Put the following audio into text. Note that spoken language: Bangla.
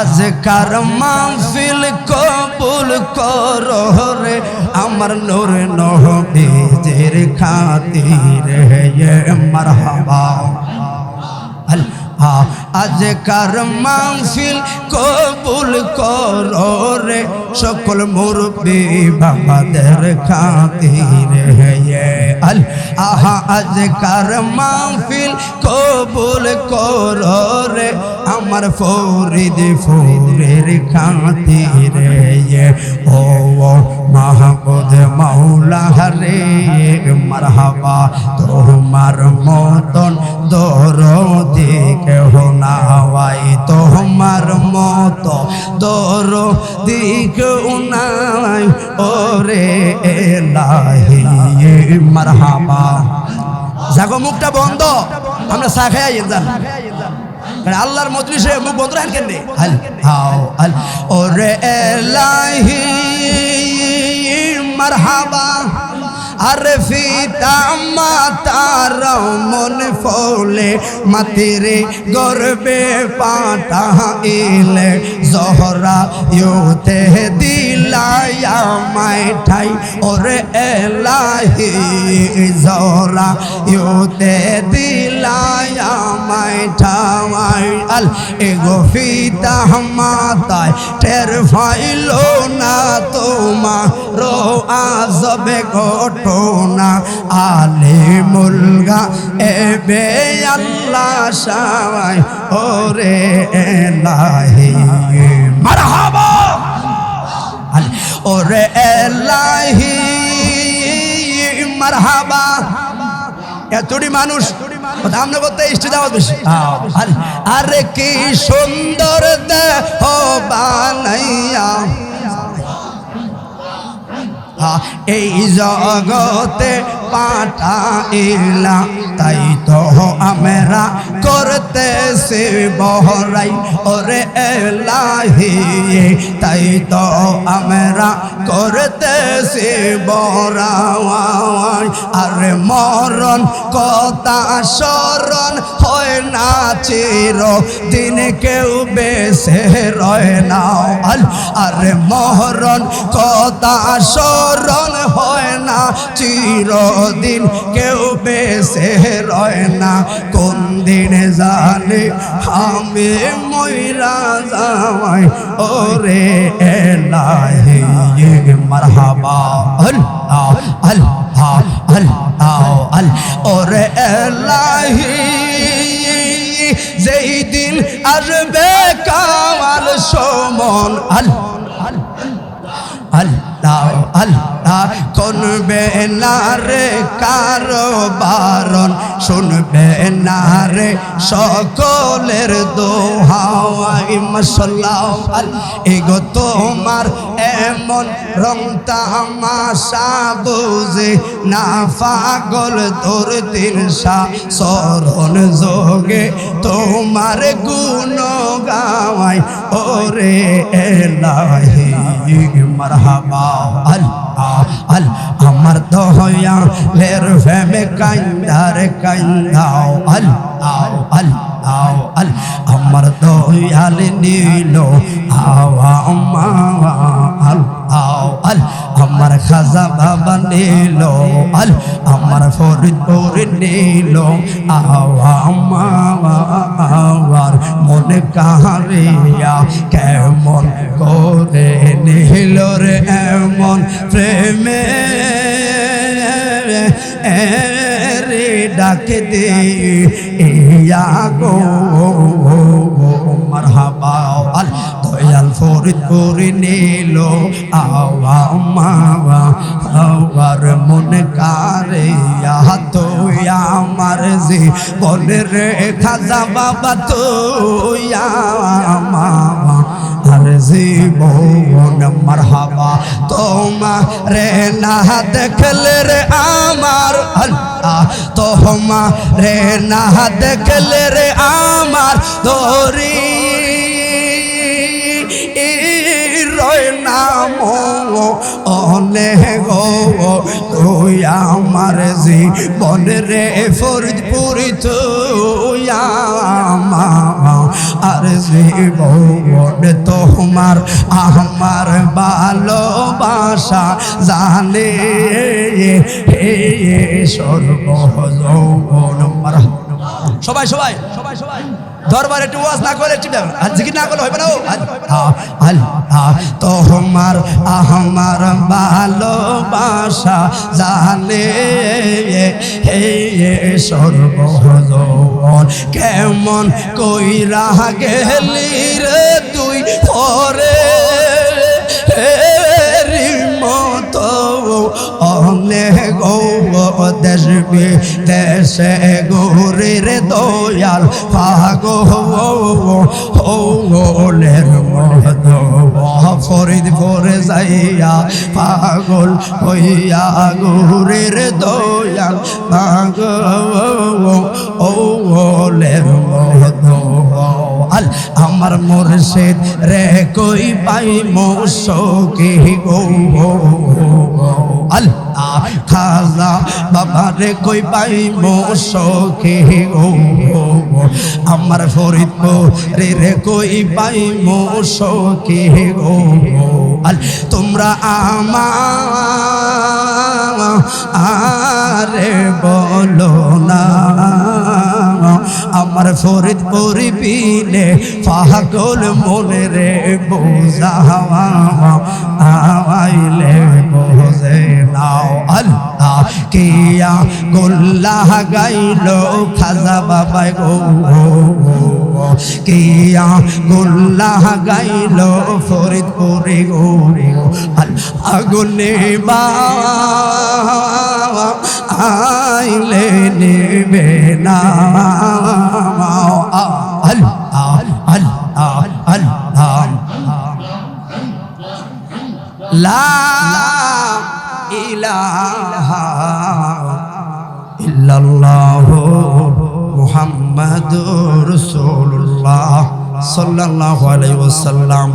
আজকার মাহফিল কবুল করো রে আমার নূর নহবীজের খাতির হে মারহাবা। আল্লাহ। আজকার মাহফিল কবুল করো রে, সকল মুরব্বী বাবাদের খাতির হে আল্লাহ আজকার মাহফিল কবুল করো রে, আমার ফরিদ ফোরের খাতির ও মাহবুদ মাওলা রে মারহাবা তোমার মতন দরদি কেউ নাই ওরে এলাহি, মারহাবা। জাগো, মুখটা বন্ধ। আমরা খাই যান। আল্লাহর মজলিসে মুখ বন্ধ রাখেন কেন? আল হাও আল ওরে এলাহি, মারহাবা। আরে ফিতা মাতার মন ফলে মাতিরে গর্বে পাটা ইলে জহরা ইউতে দিলায়া মাই ঠাই, ওরে এলাহি, জহরা ইউতে দিলায়া মাই ঠাই আল এগো ফিতা মাতায়, টের ফাইলো না তোমার আজবে ঘটনা। আলে মুলগা এবে আল্লাহ সাই ওরে এলাহি। মারহাবা! ওরে এলাহি, মারহাবা। এতটি মানুষ আমরা করতে ইষ্টি দেওয়া বেশি। আরে- আরে কি সুন্দর দেহ বানাইয়া এই জগতে পাঠাইলা, তাই তো আমরা করতেছি বহরাই। ওরে এলাহি, তাই তো আমরা করতেছি বহরাই আরে মরণ কথা হয় না, চির দিন কেউ বেসে রয় না। আরে মহরণ কথা স্মরণ হয় না চিরদিন কেউ বেসে রয় না। কোন দিন জানে আমি ময়রা যাওয়াই ওরে এলাহি মারহাবা। আল্লাহ আল্লাহ আল্লাহ আল, ওরে এলাহি যেই দিন আসবে কামাল সমন। আল্লাহ আল্লাহ আল্লাহ কোনবে না রে কারও বারণ, শুনবে না রে সকলের দোহাওয়াই মশলা এগো তোমার এমন রং তামাশা বুঝে না, পাগল তোর সা সরণ যোগে তোমার গুণ গাওয়াই ওরে এলাহি, মারহাবা, আল্লাহ। আল আমার দহয়া লের ফেমে কাইন্দার কাইন্দাও আল আও আল। আমার দয়াল নীল। আওয়া মা, আল, আও, আল, আমার খাজা বাবা নীল। আল, আমার ফরিদপুর নীল। আওয়া মা আওয়ার মনে কাহারিয়া কেমন করে নীল রে, এমন প্রেমে ডাকে দে। ইয়া গো, মারহাবা দয়াল ফরিদপুর নীল। আওয়া, মাওয়া, আওয়ার মন কারে তো আমার জি বলে রে খাজা বাবা তো মাওয়া আর জীবন। মারহাবা, তোমারে না দেখলে রে আমার আল্লাহ। তোমারে না দেখলে রে আমার রয় নাম অনেক তুই আমার জীবন রে ফরিদপুরি, তুই আর জীবন তোমার আমার ভালোবাসা জানে। হে সবাই সবাই সবাই সবাই। দরবার একটু ওয়াজ না করে একটু আর জিকির না করলে হবে না ও। তোমার আমার ভালোবাসা জানে হে সর্বজন কেমন কইরা গেলি রে তুই পরে? মতো অনেক দেশ দেশে গোরের দয়াল পাগলের মহদ ফরিদ পরে যাইয়া পাগল হইয়া গোরের দয়াল পাগলের আমার মুর্শিদ, রে কই পাই মোশকি গো আল্লাহ খাজা, বাবা রে কই পাই মোশকি গো আমার ফরিদপুর, রে রে কই পাই মোশকি গো আল তোমরা আমার, আরে বলো না। আমার ফরিদ পরিবিলে পাগল মনে রে বোঝাওয়া আইলে বোঝে নাও আল্লাহ, কিয়া গোল্লাহ গাইল খাজা বাবাই গো কিয়া গোল্লাহ গাইল ফরিদপুরে গো আগুনে বা আইলে নেবে না আল্লাহ আল্লাহ আল্লাহ লা ইলাহা ইল্লাল্লাহ মুহাম্মাদুর রাসূলুল্লাহ সাল্লাল্লাহু আলাইহি ওয়াসাল্লাম